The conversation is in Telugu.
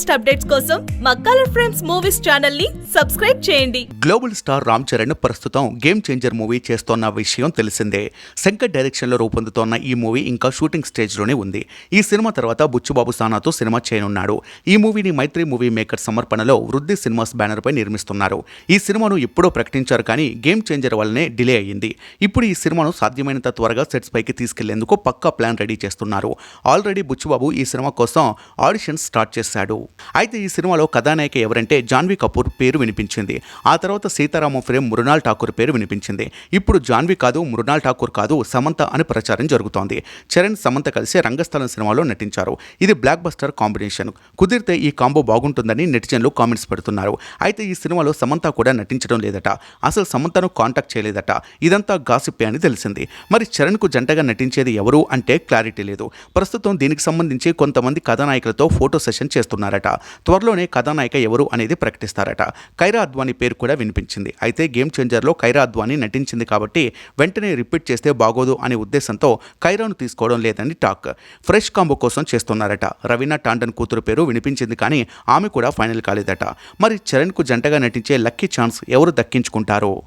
లేటెస్ట్ అప్డేట్స్ కోసం మా కలర్ ఫ్రేమ్స్ మూవీస్ ఛానల్ని సబ్స్క్రైబ్ చేయండి. గ్లోబల్ స్టార్ రామ్ చరణ్ ప్రస్తుతం గేమ్ చేంజర్ మూవీ చేస్తోన్న విషయం తెలిసిందే. శంకర్ డైరెక్షన్లో రూపొందుతోన్న ఈ మూవీ ఇంకా షూటింగ్ స్టేజ్లోనే ఉంది. ఈ సినిమా తర్వాత బుచ్చుబాబు సానాతో సినిమా చేయనున్నాడు. ఈ మూవీని మైత్రి మూవీ మేకర్ సమర్పణలో వృద్ధి సినిమాస్ బ్యానర్ పై నిర్మిస్తున్నారు. ఈ సినిమాను ఎప్పుడో ప్రకటించారు కానీ గేమ్ చేంజర్ వల్లనే డిలే అయ్యింది ఇప్పుడు ఈ సినిమాను సాధ్యమైనంత త్వరగా సెట్స్ పైకి తీసుకెళ్ళేందుకు పక్కా ప్లాన్ రెడీ చేస్తున్నారు. ఆల్రెడీ బుచ్చుబాబు ఈ సినిమా కోసం ఆడిషన్స్ స్టార్ట్ చేశాడు. అయితే ఈ సినిమాలో కథానాయిక ఎవరంటే జాన్వీ కపూర్ పేరు వినిపించింది. ఆ తర్వాత సీతారామ ఫ్రేమ్ మృణాల్ ఠాకూర్ పేరు వినిపించింది. ఇప్పుడు జాన్వీ కాదు మృణాల్ ఠాకూర్ కాదు సమంత అని ప్రచారం జరుగుతోంది. చరణ్ సమంత కలిసి రంగస్థలం సినిమాలో నటించారు. ఇది బ్లాక్ బస్టర్ కాంబినేషన్. కుదిరితే ఈ కాంబో బాగుంటుందని నెటిజన్లు కామెంట్స్ పెడుతున్నారు. అయితే ఈ సినిమాలో సమంత కూడా నటించడం లేదట. అసలు సమంతను కాంటాక్ట్ చేయలేదట. ఇదంతా గాసిప్పే అని తెలిసింది. మరి చరణ్కు జంటగా నటించేది ఎవరు అంటే క్లారిటీ లేదు. ప్రస్తుతం దీనికి సంబంధించి కొంతమంది కథానాయకులతో ఫోటో సెషన్ చేస్తున్నారట. త్వరలోనే కథానాయిక ఎవరు అనేది ప్రకటిస్తారట. కైరా అద్వానీ పేరు కూడా వినిపించింది. అయితే గేమ్ చేంజర్లో కైరా అద్వానీ నటించింది కాబట్టి వెంటనే రిపీట్ చేస్తే బాగోదు అనే ఉద్దేశంతో కైరాను తీసుకోవడం లేదని టాక్. ఫ్రెష్ కాంబో కోసం చేస్తున్నారట. రవీనా టాండన్ కూతురు పేరు వినిపించింది కానీ ఆమె కూడా ఫైనల్ కాలేదట. మరి చరణ్కు జంటగా నటించే లక్కీ ఛాన్స్ ఎవరు దక్కించుకుంటారో?